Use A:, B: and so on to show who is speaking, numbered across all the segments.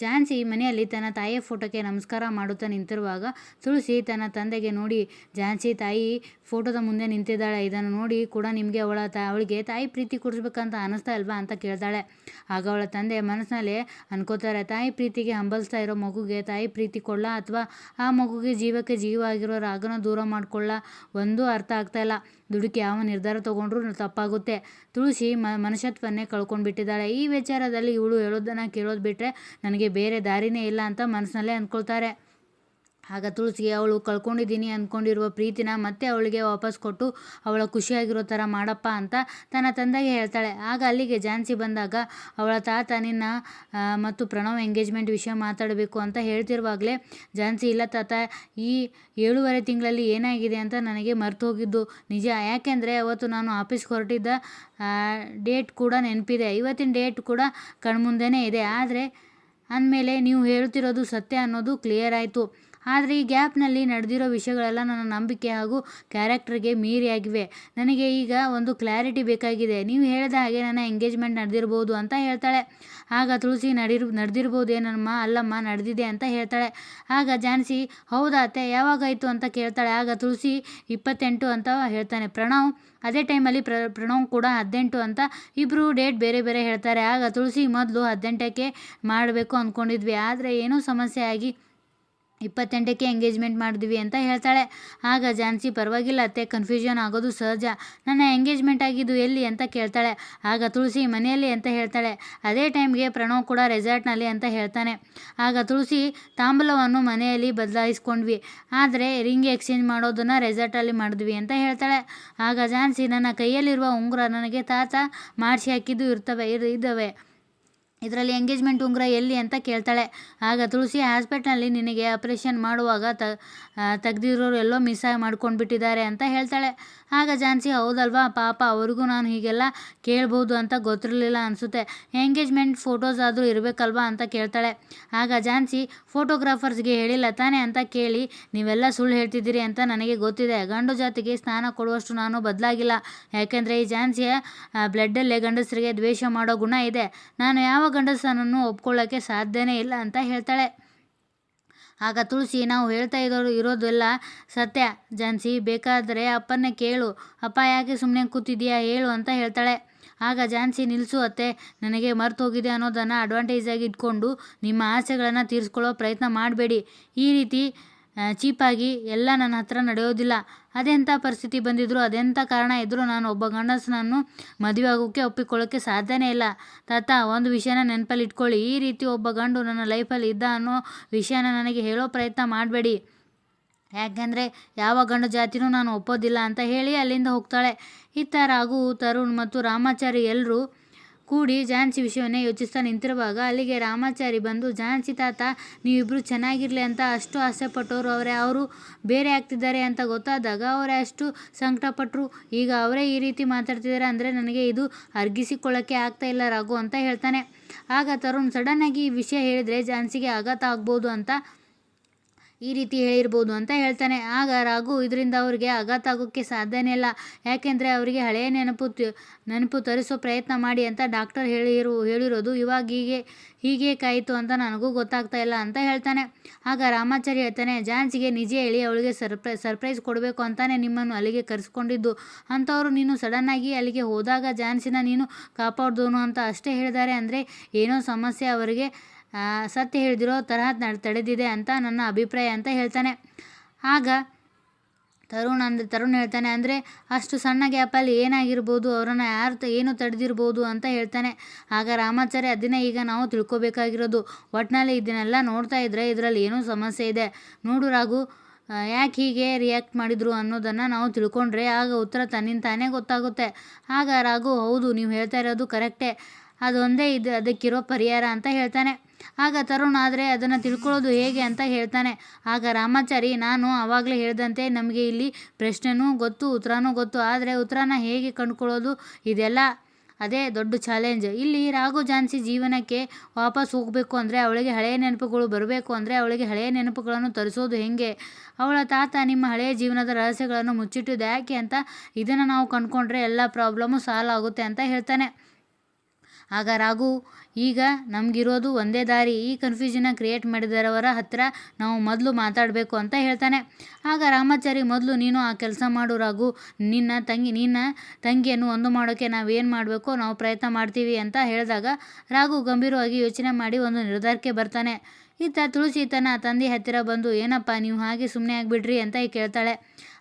A: ಝಾನ್ಸಿ ಮನೆಯಲ್ಲಿ ತನ್ನ ತಾಯಿಯ ಫೋಟೋಕ್ಕೆ ನಮಸ್ಕಾರ ಮಾಡುತ್ತಾ ನಿಂತಿರುವಾಗ ತುಳಸಿ ತನ್ನ ತಂದೆಗೆ ನೋಡಿ, ಝಾನ್ಸಿ ತಾಯಿ ಫೋಟೋದ ಮುಂದೆ ನಿಂತಿದ್ದಾಳೆ. ಇದನ್ನು ನೋಡಿ ಕೂಡ ನಿಮಗೆ ಅವಳ ತಾ, ಅವಳಿಗೆ ತಾಯಿ ಪ್ರೀತಿ ಕೊಡಿಸ್ಬೇಕಂತ ಅನಿಸ್ತಾ ಇಲ್ವಾ? ಅಂತ ಕೇಳ್ತಾಳೆ. ಆಗ ಅವಳ ತಂದೆ ಮನಸ್ಸಿನಲ್ಲಿ ಅನ್ಕೋತಾರೆ, ತಾಯಿ ಪ್ರೀತಿಗೆ ಹಂಬಲಿಸ್ತಾ ಇರೋ ಮಗುಗೆ ತಾಯಿ ಪ್ರೀತಿ ಕೊಡ್ಲ ಅಥವಾ ಆ ಮಗುಗೆ ಜೀವಕ್ಕೆ ಜೀವ ಆಗಿರೋ ರಾಗನ ದೂರ ಮಾಡ್ಕೊಳ್ಳ ಒಂದೂ ಅರ್ಥ ಆಗ್ತಾ ಇಲ್ಲ. ದುಡುಕಿ ಯಾವ ನಿರ್ಧಾರ ತಗೊಂಡ್ರೂ ತಪ್ಪಾಗುತ್ತೆ. ತುಳಸಿ ಮ ಮನುಷ್ಯತ್ವನ್ನೇ ಕಳ್ಕೊಂಡ್ಬಿಟ್ಟಿದ್ದಾಳೆ. ಈ ವಿಚಾರದಲ್ಲಿ ಇವಳು ಹೇಳೋದನ್ನು ಕೇಳೋದು ಬಿಟ್ಟರೆ ನನಗೆ ಬೇರೆ ದಾರಿನೇ ಇಲ್ಲ ಅಂತ ಮನಸ್ಸಿನಲ್ಲೇ ಅಂದ್ಕೊಳ್ತಾರೆ. ಆಗ ತುಳಸಿಗೆ, ಅವಳು ಕಳ್ಕೊಂಡಿದ್ದೀನಿ ಅಂದ್ಕೊಂಡಿರುವ ಪ್ರೀತಿನ ಮತ್ತೆ ಅವಳಿಗೆ ವಾಪಸ್ ಕೊಟ್ಟು ಅವಳ ಖುಷಿಯಾಗಿರೋ ಥರ ಮಾಡಪ್ಪ ಅಂತ ತನ್ನ ತಂದೆಗೆ ಹೇಳ್ತಾಳೆ. ಆಗ ಅಲ್ಲಿಗೆ ಝಾನ್ಸಿ ಬಂದಾಗ ಅವಳ ತಾತ ನಿನ್ನ ಮತ್ತು ಪ್ರಣವ್ ಎಂಗೇಜ್ಮೆಂಟ್ ವಿಷಯ ಮಾತಾಡಬೇಕು ಅಂತ ಹೇಳ್ತಿರುವಾಗಲೇ ಝಾನ್ಸಿ, ಇಲ್ಲ ತಾತ, ಈ ಏಳೂವರೆ ತಿಂಗಳಲ್ಲಿ ಏನಾಗಿದೆ ಅಂತ ನನಗೆ ಮರೆತು ಹೋಗಿದ್ದು. ನಿಜ, ಯಾಕೆಂದರೆ ಅವತ್ತು ನಾನು ಆಫೀಸ್ಗೆ ಹೊರಟಿದ್ದ ಡೇಟ್ ಕೂಡ ನೆನಪಿದೆ. ಇವತ್ತಿನ ಡೇಟ್ ಕೂಡ ಕಣ್ಮುಂದೆನೇ ಇದೆ. ಆದರೆ ಅಂದಮೇಲೆ ನೀವು ಹೇಳ್ತಿರೋದು ಸತ್ಯ ಅನ್ನೋದು ಕ್ಲಿಯರ್ ಆಯಿತು. ಆದರೆ ಈ ಗ್ಯಾಪ್ನಲ್ಲಿ ನಡೆದಿರೋ ವಿಷಯಗಳೆಲ್ಲ ನನ್ನ ನಂಬಿಕೆ ಹಾಗೂ ಕ್ಯಾರೆಕ್ಟರ್ಗೆ ಮೀರಿಯಾಗಿವೆ. ನನಗೆ ಈಗ ಒಂದು ಕ್ಲಾರಿಟಿ ಬೇಕಾಗಿದೆ. ನೀವು ಹೇಳಿದ ಹಾಗೆ ನನ್ನ ಎಂಗೇಜ್ಮೆಂಟ್ ನಡೆದಿರ್ಬೋದು ಅಂತ ಹೇಳ್ತಾಳೆ. ಆಗ ತುಳಸಿ ನಡಿರ್ ನಡೆದಿರ್ಬೋದೇನಮ್ಮ ಅಲ್ಲಮ್ಮ, ನಡೆದಿದೆ ಅಂತ ಹೇಳ್ತಾಳೆ. ಆಗ ಜಾನ್ಸಿ, ಹೌದಾ ಅತ್ತೆ, ಯಾವಾಗಾಯಿತು ಅಂತ ಕೇಳ್ತಾಳೆ. ಆಗ ತುಳಸಿ, ಇಪ್ಪತ್ತೆಂಟು ಅಂತ ಹೇಳ್ತಾನೆ. ಪ್ರಣವ್, ಅದೇ ಟೈಮಲ್ಲಿ ಪ್ರ, ಪ್ರಣವ್ ಕೂಡ ಹದಿನೆಂಟು ಅಂತ ಇಬ್ಬರು ಡೇಟ್ ಬೇರೆ ಬೇರೆ ಹೇಳ್ತಾರೆ. ಆಗ ತುಳಸಿ ಮೊದಲು ಹದಿನೆಂಟಕ್ಕೆ ಮಾಡಬೇಕು ಅಂದ್ಕೊಂಡಿದ್ವಿ ಆದರೆ ಏನೂ ಸಮಸ್ಯೆ ಆಗಿ ಇಪ್ಪತ್ತೆಂಟಕ್ಕೆ ಎಂಗೇಜ್ಮೆಂಟ್ ಮಾಡಿದ್ವಿ ಅಂತ ಹೇಳ್ತಾಳೆ. ಆಗ ಝಾನ್ಸಿ, ಪರವಾಗಿಲ್ಲ ಅತ್ತೆ ಕನ್ಫ್ಯೂಷನ್ ಆಗೋದು ಸಹಜ. ನನ್ನ ಎಂಗೇಜ್ಮೆಂಟ್ ಆಗಿದ್ದು ಎಲ್ಲಿ ಅಂತ ಕೇಳ್ತಾಳೆ. ಆಗ ತುಳಸಿ, ಮನೆಯಲ್ಲಿ ಅಂತ ಹೇಳ್ತಾಳೆ. ಅದೇ ಟೈಮ್ಗೆ ಪ್ರಣವ್ ಕೂಡ ರೆಸಾರ್ಟ್ನಲ್ಲಿ ಅಂತ ಹೇಳ್ತಾನೆ. ಆಗ ತುಳಸಿ ತಾಂಬೂಲವನ್ನು ಮನೆಯಲ್ಲಿ ಬದಲಾಯಿಸ್ಕೊಂಡ್ವಿ. ಆದರೆ ರಿಂಗ್ ಎಕ್ಸ್ಚೇಂಜ್ ಮಾಡೋದನ್ನು ರೆಸಾರ್ಟಲ್ಲಿ ಮಾಡಿದ್ವಿ ಅಂತ ಹೇಳ್ತಾಳೆ. ಆಗ ಝಾನ್ಸಿ, ನನ್ನ ಕೈಯಲ್ಲಿರುವ ಉಂಗುರ ನನಗೆ ತಾತ ಮಾಡಿಸಿ ಹಾಕಿದ್ದು ಇರ್ತವೆ ಇರ್- ಇದ್ದಾವೆ. ಇದರಲ್ಲಿ ಎಂಗೇಜ್ಮೆಂಟ್ ಉಂಗುರ ಎಲ್ಲಿ ಅಂತ ಕೇಳ್ತಾಳೆ. ಆಗ ತುಳಸಿ ಹಾಸ್ಪಿಟ್ಲಲ್ಲಿ ನಿನಗೆ ಆಪ್ರೇಷನ್ ಮಾಡುವಾಗ ತೆಗ್ದಿರೋರು ಎಲ್ಲೋ ಮಿಸ್ ಮಾಡ್ಕೊಂಡ್ಬಿಟ್ಟಿದ್ದಾರೆ ಅಂತ ಹೇಳ್ತಾಳೆ. ಆಗ ಝಾನ್ಸಿ ಹೌದಲ್ವಾ? ಪಾಪ ಅವ್ರಿಗೂ ನಾನು ಹೀಗೆಲ್ಲ ಕೇಳ್ಬೋದು ಅಂತ ಗೊತ್ತಿರಲಿಲ್ಲ ಅನಿಸುತ್ತೆ. ಎಂಗೇಜ್ಮೆಂಟ್ ಫೋಟೋಸ್ ಆದರೂ ಇರಬೇಕಲ್ವಾ ಅಂತ ಕೇಳ್ತಾಳೆ. ಆಗ ಝಾನ್ಸಿ ಫೋಟೋಗ್ರಾಫರ್ಸ್ಗೆ ಹೇಳಿಲ್ಲ ತಾನೇ ಅಂತ ಕೇಳಿ, ನೀವೆಲ್ಲ ಸುಳ್ಳು ಹೇಳ್ತಿದ್ದೀರಿ ಅಂತ ನನಗೆ ಗೊತ್ತಿದೆ. ಗಂಡು ಜಾತಿಗೆ ಸ್ನಾನ ಕೊಡುವಷ್ಟು ನಾನು ಬದಲಾಗಿಲ್ಲ. ಯಾಕೆಂದರೆ ಈ ಝಾನ್ಸಿಯ ಬ್ಲಡ್ಡಲ್ಲೇ ಗಂಡಸರಿಗೆ ದ್ವೇಷ ಮಾಡೋ ಗುಣ ಇದೆ. ನಾನು ಯಾವ ಗಂಡಸನನ್ನು ಒಪ್ಕೊಳ್ಳೋಕ್ಕೆ ಸಾಧ್ಯನೇ ಇಲ್ಲ ಅಂತ ಹೇಳ್ತಾಳೆ. ಆಗ ತುಳಸಿ, ನಾವು ಹೇಳ್ತಾ ಇರೋರು ಇರೋದೆಲ್ಲ ಸತ್ಯ. ಜಾನ್ಸಿ, ಬೇಕಾದರೆ ಅಪ್ಪನ್ನ ಕೇಳು. ಅಪ್ಪ, ಯಾಕೆ ಸುಮ್ಮನೆ ಕೂತಿದ್ಯಾ ಹೇಳು ಅಂತ ಹೇಳ್ತಾಳೆ. ಆಗ ಜಾನ್ಸಿ ನಿಲ್ಲಿಸು ಅತ್ತೆ. ನನಗೆ ಮರ್ತು ಹೋಗಿದೆ ಅನ್ನೋದನ್ನು ಅಡ್ವಾಂಟೇಜಾಗಿ ಇಟ್ಕೊಂಡು ನಿಮ್ಮ ಆಸೆಗಳನ್ನು ತೀರಿಸ್ಕೊಳ್ಳೋ ಪ್ರಯತ್ನ ಮಾಡಬೇಡಿ. ಈ ರೀತಿ ಚೀಪಾಗಿ ಎಲ್ಲ ನನ್ನ ಹತ್ರ ನಡೆಯೋದಿಲ್ಲ. ಅದೆಂಥ ಪರಿಸ್ಥಿತಿ ಬಂದಿದ್ರು ಅದೆಂಥ ಕಾರಣ ಇದ್ದರೂ ನಾನು ಒಬ್ಬ ಗಂಡಸನನ್ನು ಮದುವೆ ಆಗೋಕ್ಕೆ ಒಪ್ಪಿಕೊಳ್ಳೋಕ್ಕೆ ಸಾಧ್ಯನೇ ಇಲ್ಲ. ತಾತ, ಒಂದು ವಿಷಯನ ನೆನಪಲ್ಲಿ ಇಟ್ಕೊಳ್ಳಿ. ಈ ರೀತಿ ಒಬ್ಬ ಗಂಡು ನನ್ನ ಲೈಫಲ್ಲಿ ಇದ್ದ ಅನ್ನೋ ವಿಷಯನ ನನಗೆ ಹೇಳೋ ಪ್ರಯತ್ನ ಮಾಡಬೇಡಿ. ಯಾಕೆಂದರೆ ಯಾವ ಗಂಡು ಜಾತಿನೂ ನಾನು ಒಪ್ಪೋದಿಲ್ಲ ಅಂತ ಹೇಳಿ ಅಲ್ಲಿಂದ ಹೋಗ್ತಾಳೆ. ಈ ಥರ ಹಾಗೂ ತರುಣ್ ಮತ್ತು ರಾಮಾಚಾರಿ ಎಲ್ಲರೂ ಕೂಡಿ ಝಾನ್ಸಿ ವಿಷಯವನ್ನೇ ಯೋಚಿಸ್ತಾ ನಿಂತಿರುವಾಗ ಅಲ್ಲಿಗೆ ರಾಮಾಚಾರಿ ಬಂದು, ಝಾನ್ಸಿ ತಾತ ನೀವಿಬ್ಬರು ಚೆನ್ನಾಗಿರಲಿ ಅಂತ ಅಷ್ಟು ಆಸೆ ಪಟ್ಟವರು ಅವರೇ ಅವರು ಬೇರೆ ಆಗ್ತಿದ್ದಾರೆ ಅಂತ ಗೊತ್ತಾದಾಗ ಅವರೇ ಅಷ್ಟು ಸಂಕಟಪಟ್ಟರು ಈಗ ಅವರೇ ಈ ರೀತಿ ಮಾತಾಡ್ತಿದ್ದಾರೆ ಅಂದರೆ ನನಗೆ ಇದು ಅರ್ಗಿಸಿಕೊಳ್ಳೋಕ್ಕೆ ಆಗ್ತಾ ಇಲ್ಲ ರಾಘು ಅಂತ ಹೇಳ್ತಾನೆ. ಆಗ ತರುಣ್, ಸಡನ್ನಾಗಿ ಈ ವಿಷಯ ಹೇಳಿದರೆ ಝಾನ್ಸಿಗೆ ಆಘಾತ ಆಗ್ಬೋದು ಅಂತ ಈ ರೀತಿ ಹೇಳಿರ್ಬೋದು ಅಂತ ಹೇಳ್ತಾನೆ. ಆಗ ರಾಘು ಇದರಿಂದ ಅವರಿಗೆ ಆಘಾತ ಆಗೋಕ್ಕೆ ಸಾಧ್ಯನೇ ಇಲ್ಲ. ಯಾಕೆಂದರೆ ಅವರಿಗೆ ಹಳೆಯ ನೆನಪು ನೆನಪು ತರಿಸೋ ಪ್ರಯತ್ನ ಮಾಡಿ ಅಂತ ಡಾಕ್ಟರ್ ಹೇಳಿರು, ಹೇಳಿರೋದು ಇವಾಗ ಹೀಗೆ ಹೀಗೆ ಕಾಯಿತು ಅಂತ ನನಗೂ ಗೊತ್ತಾಗ್ತಾ ಇಲ್ಲ ಅಂತ ಹೇಳ್ತಾನೆ. ಆಗ ರಾಮಾಚಾರಿ ಹೇಳ್ತಾನೆ, ಜಾನ್ಸಿಗೆ ನಿಜ ಹೇಳಿ ಅವಳಿಗೆ ಸರ್ಪ್ರೈ, ಸರ್ಪ್ರೈಸ್ ಕೊಡಬೇಕು ಅಂತಾನೆ ನಿಮ್ಮನ್ನು ಅಲ್ಲಿಗೆ ಕರೆಸ್ಕೊಂಡಿದ್ದು. ಅಂಥವ್ರು ನೀನು ಸಡನ್ನಾಗಿ ಅಲ್ಲಿಗೆ ಹೋದಾಗ ಜಾನ್ಸಿನ ನೀನು ಕಾಪಾಡ್ದೋನು ಅಂತ ಅಷ್ಟೇ ಹೇಳಿದ್ದಾರೆ. ಅಂದರೆ ಏನೋ ಸಮಸ್ಯೆ ಅವರಿಗೆ ಸತ್ಯ ಹೇಳಿದಿರೋ ತರಹ ತಡೆದಿದೆ ಅಂತ ನನ್ನ ಅಭಿಪ್ರಾಯ ಅಂತ ಹೇಳ್ತಾನೆ. ಆಗ ತರುಣ್ ಅಂದರೆ ತರುಣ್ ಹೇಳ್ತಾನೆ ಅಂದರೆ, ಅಷ್ಟು ಸಣ್ಣ ಗ್ಯಾಪಲ್ಲಿ ಏನಾಗಿರ್ಬೋದು, ಅವರನ್ನು ಯಾರು ಏನು ತಡೆದಿರ್ಬೋದು ಅಂತ ಹೇಳ್ತಾನೆ. ಆಗ ರಾಮಾಚಾರ್ಯ ಅದನ್ನೇ ಈಗ ನಾವು ತಿಳ್ಕೊಬೇಕಾಗಿರೋದು ಒಟ್ಟಿನಲ್ಲಿ ಇದನ್ನೆಲ್ಲ ನೋಡ್ತಾ ಇದ್ದರೆ ಇದರಲ್ಲಿ ಏನೂ ಸಮಸ್ಯೆ ಇದೆ. ನೋಡು ರಾಘು ಯಾಕೆ ಹೀಗೆ ರಿಯಾಕ್ಟ್ ಮಾಡಿದ್ರು ಅನ್ನೋದನ್ನು ನಾವು ತಿಳ್ಕೊಂಡ್ರೆ ಆಗ ಉತ್ತರ ತನ್ನಿಂದ ತಾನೇ ಗೊತ್ತಾಗುತ್ತೆ. ಆಗ ರಾಘು, ಹೌದು, ನೀವು ಹೇಳ್ತಾ ಇರೋದು ಕರೆಕ್ಟೇ ಅದೊಂದೇ ಇದು, ಅದಕ್ಕಿರೋ ಪರಿಹಾರ ಅಂತ ಹೇಳ್ತಾನೆ. ಆಗ ತರುಣ್ ಆದರೆ ಅದನ್ನು ತಿಳ್ಕೊಳ್ಳೋದು ಹೇಗೆ ಅಂತ ಹೇಳ್ತಾನೆ. ಆಗ ರಾಮಾಚಾರಿ, ನಾನು ಆವಾಗಲೇ ಹೇಳಿದಂತೆ ನಮಗೆ ಇಲ್ಲಿ ಪ್ರಶ್ನೆನೂ ಗೊತ್ತು, ಉತ್ತರನೂ ಗೊತ್ತು, ಆದರೆ ಉತ್ತರನ ಹೇಗೆ ಕಂಡುಕೊಳ್ಳೋದು? ಇದೆಲ್ಲ ಅದೇ ದೊಡ್ಡ ಚಾಲೆಂಜ್ ಇಲ್ಲಿ ರಾಘು ಝಾನ್ಸಿ ಜೀವನಕ್ಕೆ ವಾಪಸ್ ಹೋಗಬೇಕು ಅಂದರೆ ಅವಳಿಗೆ ಹಳೆಯ ನೆನಪುಗಳು ಬರಬೇಕು ಅಂದರೆ ಅವಳಿಗೆ ಹಳೆಯ ನೆನಪುಗಳನ್ನು ತರಿಸೋದು ಹೇಗೆ? ಅವಳ ತಾತ ನಿಮ್ಮ ಹಳೆಯ ಜೀವನದ ರಹಸ್ಯಗಳನ್ನು ಮುಚ್ಚಿಟ್ಟಿದ್ದು ಯಾಕೆ ಅಂತ ಇದನ್ನು ನಾವು ಕಂಡುಕೊಂಡ್ರೆ ಎಲ್ಲ ಪ್ರಾಬ್ಲಮ್ಮು ಸಾಲ್ವ್ ಆಗುತ್ತೆ ಅಂತ ಹೇಳ್ತಾನೆ. ಆಗ ರಾಘು, ಈಗ ನಮಗಿರೋದು ಒಂದೇ ದಾರಿ, ಈ ಕನ್ಫ್ಯೂಷನ್ನ ಕ್ರಿಯೇಟ್ ಮಾಡಿದವರ ಹತ್ರ ನಾವು ಮೊದಲು ಮಾತಾಡಬೇಕು ಅಂತ ಹೇಳ್ತಾನೆ. ಆಗ ರಾಮಾಚಾರಿ, ಮೊದಲು ನೀನು ಆ ಕೆಲಸ ಮಾಡು ರಾಘು, ನಿನ್ನ ತಂಗಿ, ನಿನ್ನ ತಂಗಿಯನ್ನು ಒಂದು ಮಾಡೋಕ್ಕೆ ಏನು ಮಾಡಬೇಕು, ನಾವು ಪ್ರಯತ್ನ ಮಾಡ್ತೀವಿ ಅಂತ ಹೇಳಿದಾಗ ರಾಘು ಗಂಭೀರವಾಗಿ ಯೋಚನೆ ಮಾಡಿ ಒಂದು ನಿರ್ಧಾರಕ್ಕೆ ಬರ್ತಾನೆ. ಈತ ತುಳಸಿ ತನ್ನ ತಂದೆ ಹತ್ತಿರ ಬಂದು, ಏನಪ್ಪ, ನೀವು ಹಾಗೆ ಸುಮ್ಮನೆ ಆಗಿಬಿಡ್ರಿ ಅಂತ ಕೇಳ್ತಾಳೆ.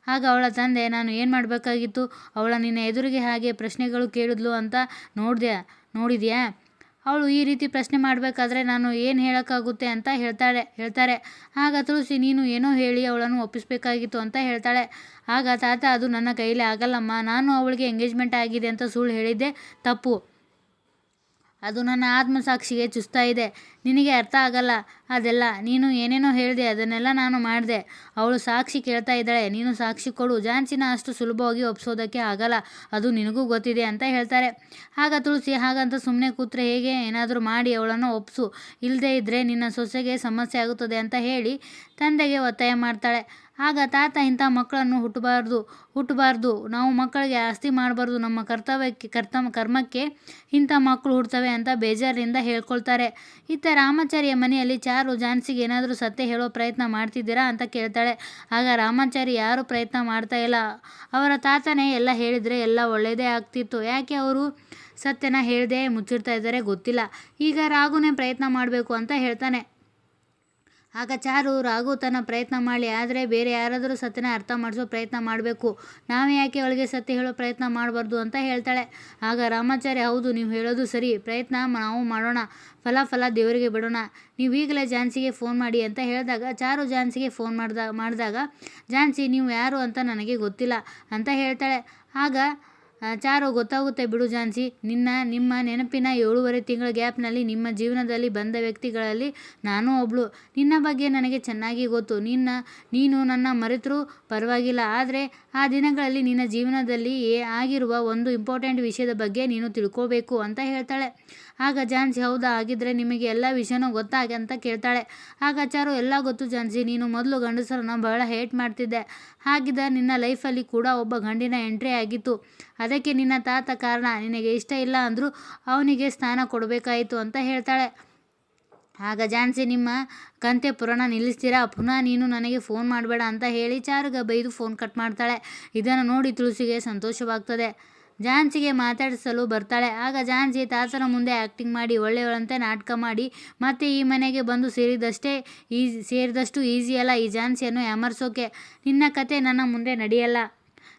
A: ಆಗ ಅವಳ ತಂದೆ, ನಾನು ಏನು ಮಾಡಬೇಕಾಗಿತ್ತು? ಅವಳ ನಿನ್ನ ಎದುರಿಗೆ ಹಾಗೆ ಪ್ರಶ್ನೆಗಳು ಕೇಳಿದ್ಲು ಅಂತ ನೋಡಿದೆ. ನೋಡಿದ್ಯಾ? ಅವಳು ಈ ರೀತಿ ಪ್ರಶ್ನೆ ಮಾಡಬೇಕಾದ್ರೆ ನಾನು ಏನು ಹೇಳೋಕ್ಕಾಗುತ್ತೆ ಅಂತ ಹೇಳ್ತಾಳೆ, ಹೇಳ್ತಾರೆ. ಆಗ ತುಳಸಿ, ನೀನು ಏನೋ ಹೇಳಿ ಅವಳನ್ನು ಒಪ್ಪಿಸಬೇಕಾಗಿತ್ತು ಅಂತ ಹೇಳ್ತಾಳೆ. ಆಗ ತಾತ, ಅದು ನನ್ನ ಕೈಲಿ ಆಗಲ್ಲಮ್ಮ, ನಾನು ಅವಳಿಗೆ ಎಂಗೇಜ್ಮೆಂಟ್ ಆಗಿದೆ ಅಂತ ಸುಳ್ಳು ಹೇಳಿದ್ದೆ, ತಪ್ಪು. ಅದು ನನ್ನ ಆತ್ಮಸಾಕ್ಷಿಗೆ ಇದೆ. ನಿನಗೆ ಅರ್ಥ ಆಗಲ್ಲ? ಅದೆಲ್ಲ ನೀನು ಏನೇನೋ ಹೇಳಿದೆ, ಅದನ್ನೆಲ್ಲ ನಾನು ಮಾಡಿದೆ. ಅವಳು ಸಾಕ್ಷಿ ಕೇಳ್ತಾ ಇದ್ದಾಳೆ. ನೀನು ಸಾಕ್ಷಿ ಕೊಡು. ಝಾನ್ಸಿನ ಅಷ್ಟು ಸುಲಭವಾಗಿ ಒಪ್ಸೋದಕ್ಕೆ ಆಗಲ್ಲ. ಅದು ನಿನಗೂ ಗೊತ್ತಿದೆ ಅಂತ ಹೇಳ್ತಾರೆ. ಆಗ ತುಳಸಿ ಹಾಗಂತ ಸುಮ್ಮನೆ ಕೂತ್ರೆ ಹೇಗೆ? ಏನಾದರೂ ಮಾಡಿ ಅವಳನ್ನು ಒಪ್ಸು. ಇಲ್ಲದೇ ಇದ್ದರೆ ನಿನ್ನ ಸೊಸೆಗೆ ಸಮಸ್ಯೆ ಆಗುತ್ತದೆ ಅಂತ ಹೇಳಿ ತಂದೆಗೆ ಒತ್ತಾಯ ಮಾಡ್ತಾಳೆ. ಆಗ ತಾತ ಇಂಥ ಮಕ್ಕಳನ್ನು ಹುಟ್ಟಬಾರ್ದು ಹುಟ್ಟಬಾರ್ದು. ನಾವು ಮಕ್ಕಳಿಗೆ ಆಸ್ತಿ ಮಾಡಬಾರ್ದು. ನಮ್ಮ ಕರ್ತವ್ಯಕ್ಕೆ, ಕರ್ತ, ಕರ್ಮಕ್ಕೆ ಇಂಥ ಮಕ್ಕಳು ಹುಡ್ತವೆ ಅಂತ ಬೇಜಾರಿನಿಂದ ಹೇಳ್ಕೊಳ್ತಾರೆ. ಇತ್ತ ರಾಮಾಚಾರಿಯ ಮನೆಯಲ್ಲಿ ಚಾರು ಜಾನ್ಸಿಗೆ ಏನಾದರೂ ಸತ್ಯ ಹೇಳೋ ಪ್ರಯತ್ನ ಮಾಡ್ತಿದ್ದೀರಾ ಅಂತ ಕೇಳ್ತಾಳೆ. ಆಗ ರಾಮಾಚಾರಿ ಯಾರೂ ಪ್ರಯತ್ನ ಮಾಡ್ತಾ ಇಲ್ಲ. ಅವರ ತಾತನೇ ಎಲ್ಲ ಹೇಳಿದರೆ ಎಲ್ಲ ಒಳ್ಳೆಯದೇ ಆಗ್ತಿತ್ತು. ಯಾಕೆ ಅವರು ಸತ್ಯನ ಹೇಳದೆ ಮುಚ್ಚಿಡ್ತಾ ಇದ್ದಾರೆ ಗೊತ್ತಿಲ್ಲ. ಈಗ ರಾಗುನೇ ಪ್ರಯತ್ನ ಮಾಡಬೇಕು ಅಂತ ಹೇಳ್ತಾನೆ. ಆಗ ಚಾರು ರಾಘು ತನ್ನ ಪ್ರಯತ್ನ ಮಾಡಲಿ, ಆದರೆ ಬೇರೆ ಯಾರಾದರೂ ಸತ್ಯನ ಅರ್ಥ ಮಾಡಿಸೋ ಪ್ರಯತ್ನ ಮಾಡಬೇಕು. ನಾವೇ ಯಾಕೆ ಅವಳಿಗೆ ಸತ್ಯ ಹೇಳೋ ಪ್ರಯತ್ನ ಮಾಡಬಾರ್ದು ಅಂತ ಹೇಳ್ತಾಳೆ. ಆಗ ರಾಮಾಚಾರ್ಯ, ಹೌದು, ನೀವು ಹೇಳೋದು ಸರಿ. ಪ್ರಯತ್ನ ನಾವು ಮಾಡೋಣ. ಫಲ ಫಲ ದೇವರಿಗೆ ಬಿಡೋಣ. ನೀವು ಈಗಲೇ ಝಾನ್ಸಿಗೆ ಫೋನ್ ಮಾಡಿ ಅಂತ ಹೇಳಿದಾಗ, ಚಾರು ಝಾನ್ಸಿಗೆ ಫೋನ್ ಮಾಡ್ದ, ಮಾಡಿದಾಗ, ಝಾನ್ಸಿ, ನೀವು ಯಾರು ಅಂತ ನನಗೆ ಗೊತ್ತಿಲ್ಲ ಅಂತ ಹೇಳ್ತಾಳೆ. ಆಗ ಚಾರು ಗೊತ್ತಾಗುತ್ತೆ ಬಿಡು ಝಾನ್ಸಿ ನಿನ್ನ, ನಿಮ್ಮ ನೆನಪಿನ ಏಳೂವರೆ ತಿಂಗಳ ಗ್ಯಾಪ್ನಲ್ಲಿ ನಿಮ್ಮ ಜೀವನದಲ್ಲಿ ಬಂದ ವ್ಯಕ್ತಿಗಳಲ್ಲಿ ನಾನು ಒಬ್ಳು. ನಿನ್ನ ಬಗ್ಗೆ ನನಗೆ ಚೆನ್ನಾಗಿ ಗೊತ್ತು. ನಿನ್ನ, ನೀನು ನನ್ನ ಮರೆತರೂ ಪರವಾಗಿಲ್ಲ. ಆದರೆ ಆ ದಿನಗಳಲ್ಲಿ ನಿನ್ನ ಜೀವನದಲ್ಲಿ ಏ- ಆಗಿರುವ ಒಂದು ಇಂಪಾರ್ಟೆಂಟ್ ವಿಷಯದ ಬಗ್ಗೆ ನೀನು ತಿಳ್ಕೋಬೇಕು ಅಂತ ಹೇಳ್ತಾಳೆ. ಆಗ ಝಾನ್ಸಿ ಹೌದಾ? ಆಗಿದ್ರೆ ನಿಮಗೆ ಎಲ್ಲ ವಿಷಯನೂ ಗೊತ್ತಾಗೆ ಅಂತ ಕೇಳ್ತಾಳೆ. ಆಗ ಚಾರು ಎಲ್ಲ ಗೊತ್ತು ಝಾನ್ಸಿ ನೀನು ಮೊದಲು ಗಂಡಸರನ್ನ ಬಹಳ ಹೇಟ್ ಮಾಡ್ತಿದ್ದೆ. ಹಾಗಿದ್ದ ನಿನ್ನ ಲೈಫಲ್ಲಿ ಕೂಡ ಒಬ್ಬ ಗಂಡಿನ ಎಂಟ್ರಿ ಆಗಿತ್ತು. ಅದಕ್ಕೆ ನಿನ್ನ ತಾತ ಕಾರಣ? ನಿನಗೆ ಇಷ್ಟ ಇಲ್ಲ ಅಂದರೂ ಅವನಿಗೆ ಸ್ಥಾನ ಕೊಡಬೇಕಾಯಿತು ಅಂತ ಹೇಳ್ತಾಳೆ. ಆಗ ಝಾನ್ಸಿ ನಿಮ್ಮ ಕಂತೆ ಪುರಾಣ ನಿಲ್ಲಿಸ್ತೀರಾ? ಪುನಃ ನೀನು ನನಗೆ ಫೋನ್ ಮಾಡಬೇಡ ಅಂತ ಹೇಳಿ ಚಾರುಗ ಬೈದು ಫೋನ್ ಕಟ್ ಮಾಡ್ತಾಳೆ. ಇದನ್ನು ನೋಡಿ ತುಳಸಿಗೆ ಸಂತೋಷವಾಗ್ತದೆ. ಝಾನ್ಸಿಗೆ ಮಾತಾಡಿಸಲು ಬರ್ತಾಳೆ. ಆಗ ಝಾನ್ಸಿ ತಾತನ ಮುಂದೆ ಆ್ಯಕ್ಟಿಂಗ್ ಮಾಡಿ, ಒಳ್ಳೆಯವಳಂತೆ ನಾಟಕ ಮಾಡಿ, ಮತ್ತೆ ಈ ಮನೆಗೆ ಬಂದು ಸೇರಿದಷ್ಟೇ ಈ, ಸೇರಿದಷ್ಟು ಈಸಿಯಲ್ಲ ಈ ಝಾನ್ಸಿಯನ್ನು ಯಾಮರ್ಸೋಕೆ? ನಿನ್ನ ಕತೆ ನನ್ನ ಮುಂದೆ ನಡೆಯಲ್ಲ.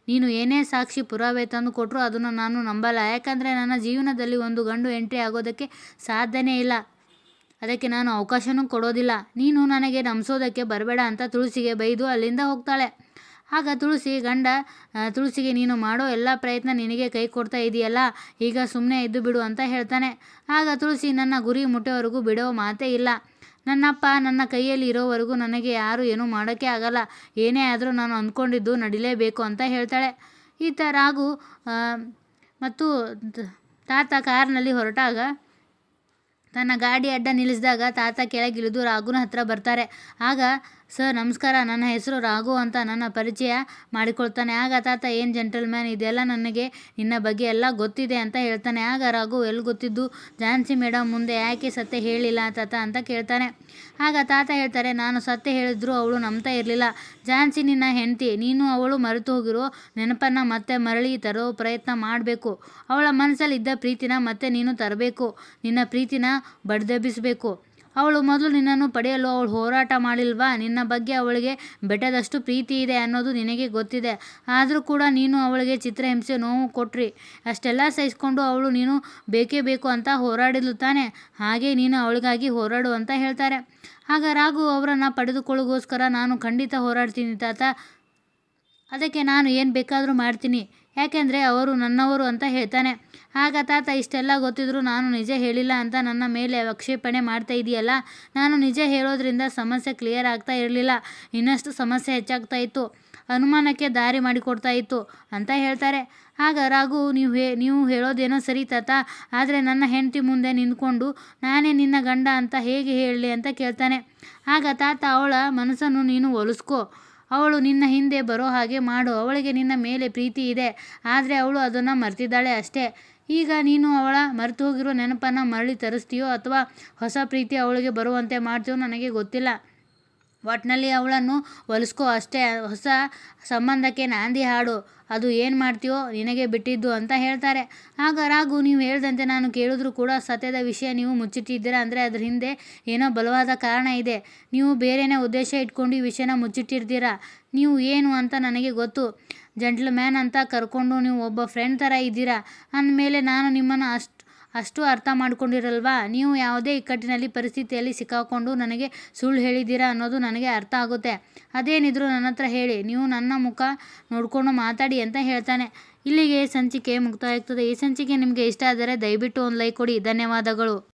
A: ನೀನು ಏನೇ ಸಾಕ್ಷಿ ಪುರಾವೆ ತಂದು ಕೊಟ್ಟರು ಅದನ್ನು ನಾನು ನಂಬಲ್ಲ. ಯಾಕಂದರೆ ನನ್ನ ಜೀವನದಲ್ಲಿ ಒಂದು ಗಂಡು ಎಂಟ್ರಿ ಆಗೋದಕ್ಕೆ ಸಾಧ್ಯನೇ ಇಲ್ಲ. ಅದಕ್ಕೆ ನಾನು ಅವಕಾಶನೂ ಕೊಡೋದಿಲ್ಲ. ನೀನು ನನಗೆ ನಂಬಿಸೋದಕ್ಕೆ ಬರಬೇಡ ಅಂತ ತುಳಸಿಗೆ ಬೈದು ಅಲ್ಲಿಂದ ಹೋಗ್ತಾಳೆ. ಆಗ ತುಳಸಿ, ಗಂಡ ತುಳಸಿಗೆ ನೀನು ಮಾಡೋ ಎಲ್ಲ ಪ್ರಯತ್ನ ನಿನಗೆ ಕೈ ಕೊಡ್ತಾ ಇದೆಯಲ್ಲ, ಈಗ ಸುಮ್ಮನೆ ಇದ್ದು ಬಿಡು ಅಂತ ಹೇಳ್ತಾನೆ. ಆಗ ತುಳಸಿ, ನನ್ನ ಗುರಿ ಮುಟ್ಟೋವರೆಗೂ ಬಿಡೋ ಮಾತೇ ಇಲ್ಲ. ನನ್ನಪ್ಪ, ನನ್ನ ಕೈಯಲ್ಲಿ ಇರೋವರೆಗೂ ನನಗೆ ಯಾರು ಏನೂ ಮಾಡೋಕ್ಕೆ ಆಗಲ್ಲ. ಏನೇ ಆದರೂ ನಾನು ಅಂದ್ಕೊಂಡಿದ್ದು ನಡಿಲೇಬೇಕು ಅಂತ ಹೇಳ್ತಾಳೆ. ಈ ಥರ ಹಾಗೂ ಮತ್ತು ತಾತ ಕಾರ್ನಲ್ಲಿ ಹೊರಟಾಗ ತನ್ನ ಗಾಡಿ ಅಡ್ಡ ನಿಲ್ಲಿಸಿದಾಗ ತಾತ ಕೆಳಗಿಳಿದು ರಾಘುನ ಹತ್ರ ಬರ್ತಾರೆ. ಆಗ ಸರ್, ನಮಸ್ಕಾರ. ನನ್ನ ಹೆಸರು ರಾಘು ಅಂತ ನನ್ನ ಪರಿಚಯ ಮಾಡಿಕೊಳ್ತಾನೆ. ಆಗ ತಾತ, ಏನು ಜೆಂಟಲ್ಮ್ಯಾನ್ ಇದೆಲ್ಲ ನನಗೆ, ನಿನ್ನ ಬಗ್ಗೆ ಎಲ್ಲ ಗೊತ್ತಿದೆ ಅಂತ ಹೇಳ್ತಾನೆ. ಆಗ ರಾಘು ಎಲ್ಲಿ ಗೊತ್ತಿದ್ದು? ಝಾನ್ಸಿ ಮೇಡಮ್ ಮುಂದೆ ಯಾಕೆ ಸತ್ಯ ಹೇಳಿಲ್ಲ ತಾತ? ಅಂತ ಕೇಳ್ತಾನೆ. ಆಗ ತಾತ ಹೇಳ್ತಾರೆ, ನಾನು ಸತ್ಯ ಹೇಳಿದ್ರು ಅವಳು ನಂಬ್ತಾ ಇರಲಿಲ್ಲ. ಝಾನ್ಸಿ ನಿನ್ನ ಹೆಂಡತಿ, ನೀನು ಅವಳು ಮರೆತು ಹೋಗಿರೋ ನೆನಪನ್ನು ಮತ್ತೆ ಮರಳಿ ತರೋ ಪ್ರಯತ್ನ ಮಾಡಬೇಕು. ಅವಳ ಮನಸ್ಸಲ್ಲಿ ಇದ್ದ ಪ್ರೀತಿನ ಮತ್ತೆ ನೀನು ತರಬೇಕು. ನಿನ್ನ ಪ್ರೀತಿನ ಬಡ್ದೆಬ್ಬಿಸಬೇಕು. ಅವಳು ಮೊದಲು ನಿನ್ನನ್ನು ಪಡೆಯಲು ಅವಳು ಹೋರಾಟ ಮಾಡಿಲ್ವಾ? ನಿನ್ನ ಬಗ್ಗೆ ಅವಳಿಗೆ ಬೆಟ್ಟದಷ್ಟು ಪ್ರೀತಿ ಇದೆ ಅನ್ನೋದು ನಿನಗೆ ಗೊತ್ತಿದೆ. ಆದರೂ ಕೂಡ ನೀನು ಅವಳಿಗೆ ಚಿತ್ರಹಿಂಸೆ ನೋವು ಕೊಟ್ರಿ. ಅಷ್ಟೆಲ್ಲ ಸಹಿಸ್ಕೊಂಡು ಅವಳು ನೀನು ಬೇಕೇ ಬೇಕು ಅಂತ ಹೋರಾಡಿದ್ಲು ತಾನೆ. ಹಾಗೆ ನೀನು ಅವಳಿಗಾಗಿ ಹೋರಾಡು ಅಂತ ಹೇಳ್ತಾರೆ. ಆಗ ರಾಘು ಅವರನ್ನು ಪಡೆದುಕೊಳ್ಳೋಗೋಸ್ಕರ ನಾನು ಖಂಡಿತ ಹೋರಾಡ್ತೀನಿ ತಾತ. ಅದಕ್ಕೆ ನಾನು ಏನು ಬೇಕಾದರೂ ಮಾಡ್ತೀನಿ. ಯಾಕೆಂದರೆ ಅವರು ನನ್ನವರು ಅಂತ ಹೇಳ್ತಾನೆ. ಆಗ ತಾತ, ಇಷ್ಟೆಲ್ಲ ಗೊತ್ತಿದ್ರೂ ನಾನು ನಿಜ ಹೇಳಿಲ್ಲ ಅಂತ ನನ್ನ ಮೇಲೆ ಆಕ್ಷೇಪಣೆ ಮಾಡ್ತಾ ಇದೆಯಲ್ಲ? ನಾನು ನಿಜ ಹೇಳೋದ್ರಿಂದ ಸಮಸ್ಯೆ ಕ್ಲಿಯರ್ ಆಗ್ತಾ ಇರಲಿಲ್ಲ. ಇನ್ನಷ್ಟು ಸಮಸ್ಯೆ ಹೆಚ್ಚಾಗ್ತಾ ಇತ್ತು. ಅನುಮಾನಕ್ಕೆ ದಾರಿ ಮಾಡಿಕೊಡ್ತಾ ಇತ್ತು ಅಂತ ಹೇಳ್ತಾರೆ. ಆಗ ರಾಘು, ನೀವು ಹೇ, ನೀವು ಹೇಳೋದೇನೋ ಸರಿ ತಾತ, ಆದರೆ ನನ್ನ ಹೆಂಡತಿ ಮುಂದೆ ನಿಂತ್ಕೊಂಡು ನಾನೇ ನಿನ್ನ ಗಂಡ ಅಂತ ಹೇಗೆ ಹೇಳಲಿ ಅಂತ ಕೇಳ್ತಾನೆ. ಆಗ ತಾತ, ಅವಳ ಮನಸ್ಸನ್ನು ನೀನು ಒಲಿಸ್ಕೋ. ಅವಳು ನಿನ್ನ ಹಿಂದೆ ಬರೋ ಹಾಗೆ ಮಾಡು. ಅವಳಿಗೆ ನಿನ್ನ ಮೇಲೆ ಪ್ರೀತಿ ಇದೆ. ಆದರೆ ಅವಳು ಅದನ್ನು ಮರ್ತಿದ್ದಾಳೆ ಅಷ್ಟೇ. ಈಗ ನೀನು ಅವಳ ಮರೆತು ಹೋಗಿರೋ ನೆನಪನ್ನು ಮರಳಿ ತರಿಸ್ತೀಯೋ ಅಥವಾ ಹೊಸ ಪ್ರೀತಿ ಅವಳಿಗೆ ಬರುವಂತೆ ಮಾಡ್ತೀಯೋ ನನಗೆ ಗೊತ್ತಿಲ್ಲ. ಒಟ್ಟಿನಲ್ಲಿ ಅವಳನ್ನು ಒಲಿಸ್ಕೋ ಅಷ್ಟೇ. ಹೊಸ ಸಂಬಂಧಕ್ಕೆ ನಾಂದಿ ಹಾಡು. ಅದು ಏನು ಮಾಡ್ತೀಯೋ ನಿನಗೆ ಬಿಟ್ಟಿದ್ದು ಅಂತ ಹೇಳ್ತಾರೆ. ಆಗ ರಾಘು, ನೀವು ಹೇಳ್ದಂತೆ ನಾನು ಕೇಳಿದ್ರು ಕೂಡ ಸತ್ಯದ ವಿಷಯ ನೀವು ಮುಚ್ಚಿಟ್ಟಿದ್ದೀರಾ ಅಂದರೆ ಅದ್ರ ಹಿಂದೆ ಏನೋ ಬಲವಾದ ಕಾರಣ ಇದೆ. ನೀವು ಬೇರೆನೇ ಉದ್ದೇಶ ಇಟ್ಕೊಂಡು ಈ ವಿಷಯನ ಮುಚ್ಚಿಟ್ಟಿರ್ತೀರಾ? ನೀವು ಏನು ಅಂತ ನನಗೆ ಗೊತ್ತು. ಜಂಟ್ಲ್ಮ್ಯಾನ್ ಅಂತ ಕರ್ಕೊಂಡು ನೀವು ಒಬ್ಬ ಫ್ರೆಂಡ್ ಥರ ಇದ್ದೀರಾ? ಅಂದಮೇಲೆ ನಾನು ನಿಮ್ಮನ್ನು ಅಷ್ಟು ಅಷ್ಟು ಅರ್ಥ ಮಾಡ್ಕೊಂಡಿರಲ್ವಾ? ನೀವು ಯಾವುದೇ ಇಕ್ಕಟ್ಟಿನಲ್ಲಿ ಪರಿಸ್ಥಿತಿಯಲ್ಲಿ ಸಿಕ್ಕಾಕೊಂಡು ನನಗೆ ಸುಳ್ಳು ಹೇಳಿದ್ದೀರಾ ಅನ್ನೋದು ನನಗೆ ಅರ್ಥ ಆಗುತ್ತೆ. ಅದೇನಿದ್ರು ನನ್ನ ಹತ್ರ ಹೇಳಿ. ನೀವು ನನ್ನ ಮುಖ ನೋಡಿಕೊಂಡು ಮಾತಾಡಿ ಅಂತ ಹೇಳ್ತಾನೆ. ಇಲ್ಲಿಗೆ ಸಂಚಿಕೆ ಮುಕ್ತಾಯ ಆಗ್ತದೆ ಈ ಸಂಚಿಕೆ ನಿಮಗೆ ಇಷ್ಟ ಆದರೆ ದಯವಿಟ್ಟು ಒಂದು ಲೈಕ್ ಕೊಡಿ. ಧನ್ಯವಾದಗಳು.